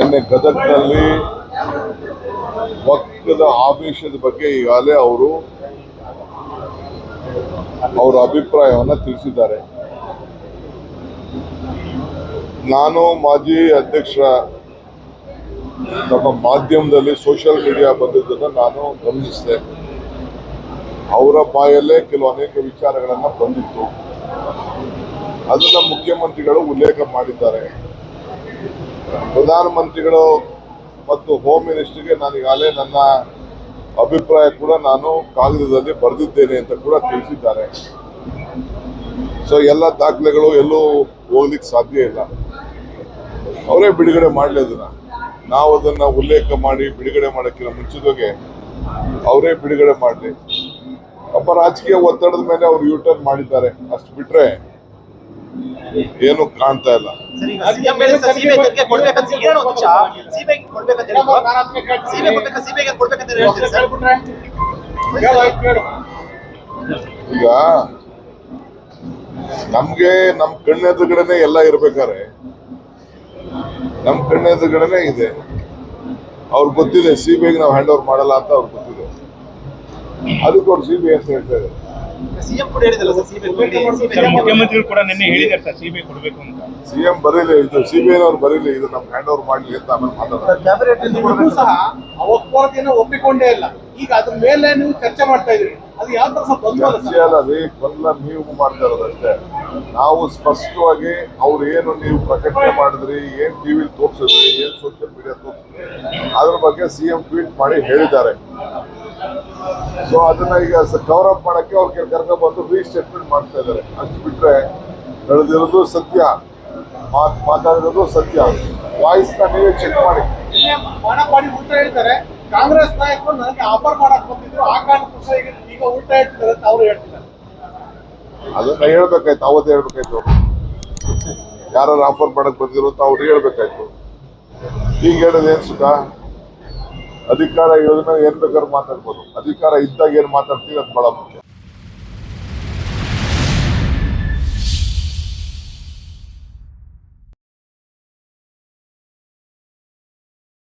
ನಿನ್ನೆ ಗದಗ್ನಲ್ಲಿ ಪಕ್ಕದ ಆಮಿಷದ ಬಗ್ಗೆ ಈಗಾಗಲೇ ಅವರು ಅವರ ಅಭಿಪ್ರಾಯವನ್ನು ತಿಳಿಸಿದ್ದಾರೆ. ನಾನು ಮಾಜಿ ಅಧ್ಯಕ್ಷ ನಮ್ಮ ಮಾಧ್ಯಮದಲ್ಲಿ ಸೋಷಿಯಲ್ ಮೀಡಿಯಾ ಬಂದಿದ್ದನ್ನು ನಾನು ಗಮನಿಸಿದೆ. ಅವರ ಬಾಯಲ್ಲೇ ಕೆಲವು ಅನೇಕ ವಿಚಾರಗಳನ್ನು ಬಂದಿತ್ತು. ಅದನ್ನು ಮುಖ್ಯಮಂತ್ರಿಗಳು ಉಲ್ಲೇಖ ಮಾಡಿದ್ದಾರೆ. ಪ್ರಧಾನಮಂತ್ರಿಗಳು ಮತ್ತು ಹೋಮ್ ಮಿನಿಸ್ಟರ್ಗೆ ನಾನು ಈಗಾಗಲೇ ನನ್ನ ಅಭಿಪ್ರಾಯ ಕೂಡ ನಾನು ಕಾಗದದಲ್ಲಿ ಬರೆದಿದ್ದೇನೆ ಅಂತ ಕೂಡ ತಿಳಿಸಿದ್ದಾರೆ. ಸೊ ಎಲ್ಲ ದಾಖಲೆಗಳು ಎಲ್ಲೂ ಹೋಗ್ಲಿಕ್ಕೆ ಸಾಧ್ಯ ಇಲ್ಲ. ಅವರೇ ಬಿಡುಗಡೆ ಮಾಡಲಿ ಅದನ್ನು. ನಾವು ಅದನ್ನ ಉಲ್ಲೇಖ ಮಾಡಿ ಬಿಡುಗಡೆ ಮಾಡೋಕ್ಕಿಂತ ಮುಂಚಿತವಾಗಿ ಅವರೇ ಬಿಡುಗಡೆ ಮಾಡಲಿ. ಅಪ್ಪ, ರಾಜಕೀಯ ಒತ್ತಡದ ಮೇಲೆ ಅವರು ಯೂಟರ್ನ್ ಮಾಡಿದ್ದಾರೆ. ಅಷ್ಟು ಬಿಟ್ರೆ ಏನು ಕಾಣ್ತಾ ಇಲ್ಲ. ಈಗ ನಮ್ಗೆ ನಮ್ ಕಣ್ಣೆದುರುಗಡೆನೆ ಎಲ್ಲ ಇರ್ಬೇಕಾರೆ. ನಮ್ ಕಣ್ಣೆದುರುಗಡೆನೆ ಇದೆ. ಅವ್ರಿಗೆ ಗೊತ್ತಿದೆ ಸಿಬಿಐಗೆ ನಾವು ಹ್ಯಾಂಡ್ ಓವರ್ ಮಾಡಲ್ಲ ಅಂತ ಅವ್ರಿಗೆ ಗೊತ್ತಿದೆ. ಅದಕ್ಕೆ ಅವ್ರು ಸಿಬಿಐ ಅಂತ ಹೇಳ್ತಾ ಇದ್ದಾರೆ. ಸಿಎಂ ಕೂಡ ಹೇಳಿದಲ್ಲ ಸರ್ CBI ಸರ್. ಮುಖ್ಯಮಂತ್ರಿಗಳು ಕೂಡ ನಿನ್ನೆ ಹೇಳಿದ್ದಾರೆ ಸರ್ ಸಿಬಿಐ ಕೊಡಬೇಕು ಅಂತ. ಸಿ ಎಂ ಬರೀಲಿ ಇದು ಸಿ ಬಿ ಐನವ್ರು ಬರೀಲಿ ಇದು ನಮ್ಗೆ ಹ್ಯಾಂಡ್ ಓವರ್ ಮಾಡಲಿ ಅಂತ ಆಮೇಲೆ ಮಾತಾಡೋಣ ನೀವು ಸಹ ಆ ಒಪ್ಪಿಕೊಂಡೇ ಇಲ್ಲ. ಈಗ ಅದ್ರ ಮೇಲೆ ನೀವು ಚರ್ಚೆ ಮಾಡ್ತಾ ಇದ್ರಿ ಅದು ಯಾವ ತರ ಸ್ವಲ್ಪ ಗೊಂದಲ? ಅಲ್ಲ ರೀ ಗೊಂದಲ ನೀವು ಮಾಡ್ತಾ ಇರೋದಷ್ಟೇ ನಾವು ಸ್ಪಷ್ಟವಾಗಿ ಅವ್ರು ಏನು ನೀವು ಪ್ರಕಟಣೆ ಮಾಡಿದ್ರಿ ಏನ್ ಟಿವಿ ತೋರಿಸಿದ್ರಿ ಏನ್ ಸೋಷಿಯಲ್ ಮೀಡಿಯಾ ತೋರಿಸಿದ್ರಿ ಅದ್ರ ಬಗ್ಗೆ ಸಿಎಂ ಟ್ವೀಟ್ ಮಾಡಿ ಹೇಳಿದ್ದಾರೆ. ಸೊ ಅದನ್ನ ಈಗ ಕವರ್ ಅಪ್ ಮಾಡಕ್ಕೆ ಅವ್ರಿಗೆ ಬಂದು ರೀಸ್ಟೇಟ್ಮೆಂಟ್ ಮಾಡ್ತಾ ಇದ್ದಾರೆ. ಅಷ್ಟು ಬಿಟ್ರೆ ಹೇಳದಿರೋದು ಸತ್ಯ. ಮಾತು ಮಾತಾಡಿರೋದು ಸತ್ಯ. ವಾಯ್ಸ್ ನೀವೇ ಚೆಕ್ ಮಾಡಿ. ಉಲ್ಟಾ ಹೇಳ್ತಾರೆ. ಕಾಂಗ್ರೆಸ್ ನಾಯಕರು ನನಗೆ ಆಫರ್ ಮಾಡಕ್ ಬಂದಿದ್ರು. ಆ ಕಾರಣಕ್ಕೋಸ್ಕರ ಈಗ ಈಗ ಉಲ್ಟಾ ಹೇಳ್ತಾರೆ ಅಂತ ಅವ್ರು ಹೇಳ್ತಿದ್ದಾರೆ. ಅದನ್ನ ಹೇಳ್ಬೇಕಾಯ್ತು. ಅವತ್ತು ಹೇಳ್ಬೇಕಾಯ್ತು. ಯಾರು ಆಫರ್ ಮಾಡಕ್ ಬಂದಿರೋ ಅಂತ ಅವ್ರು ಹೇಳ್ಬೇಕಾಯ್ತು. ಈಗ ಹೇಳೋದು ಏನ್ ಸುಖ? ಅಧಿಕಾರ ಇರೋದನ್ನ ಏನ್ ಬೇಕಾದ್ರೂ ಮಾತಾಡ್ಬೋದು. ಅಧಿಕಾರ ಇದ್ದಾಗ ಏನ್ ಮಾತಾಡ್ತೀವಿ ಅದು ಬಹಳ ಮುಖ್ಯ.